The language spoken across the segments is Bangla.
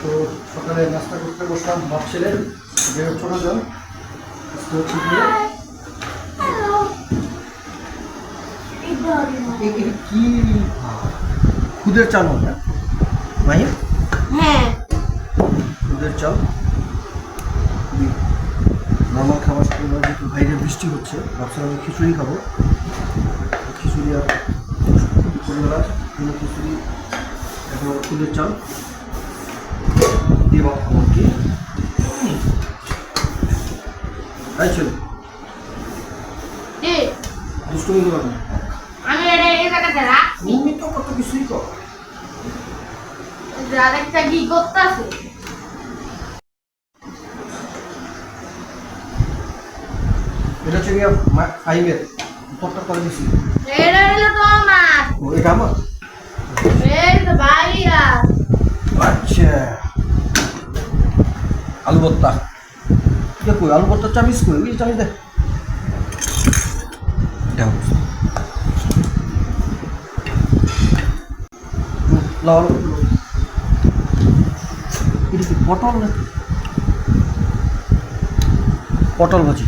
তো সকালে নাস্তা করতে বসলাম ভাব ছেলে যে ছোটো জন। কি? খুদের চাল ওটা ভাই হ্যাঁ। খুদের চাল। নর্মাল খাবার যেহেতু বাইরে বৃষ্টি হচ্ছে ভাবছিলাম আমি খিচুড়ি খাব। খিচুড়ি আর দুপুরবেলা খিচুড়ি এখন খুদের চাল। দিয়ে ভাত খাব কি তাই ছিল জি করো না। আমি এটা এই জায়গাতে রাখছি। তুমি তো কত কিছুই কর। আরেকটা কি করতেছে? এটা হচ্ছে গিয়ে ফাইভের তোরটা করে দিছি এটা হলো তো আমার ও এটা আমার? এই তো ভাইয়া আলু ভর্তা এটা কই? আলু ভর্তা চামিচ কই? ওই চামিচ দে এটা হচ্ছে। হুম, লাও লাও, লাও। এটা কি পটল না? পটল ভাজি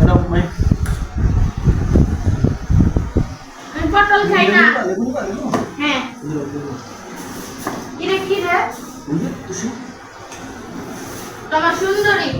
এটা মানে আমি পটল খাই না লেবু নিবা, লেবু? হ্যাঁ। কি রে তোমার সুন্দরী।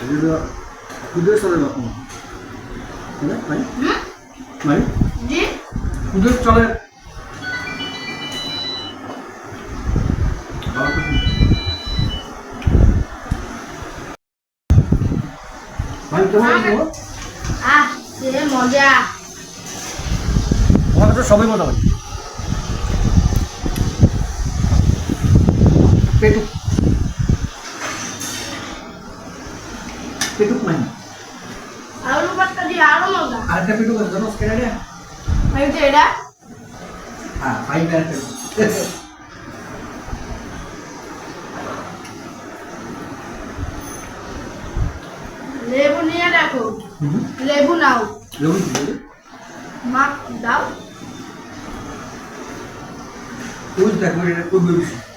চলে কুদের চলে। ভাই কেমন আহ সে মজা। তোমাকে তো সবাই মজা হয় পেটুক। জানো কেনা রে এই যে এটা হ্যাঁ ফাইভ আর পেটুক লেবু নিয়ে দেখো লেবু নাও লেবু মা দাও ওই দেখো এটা খুব বেশি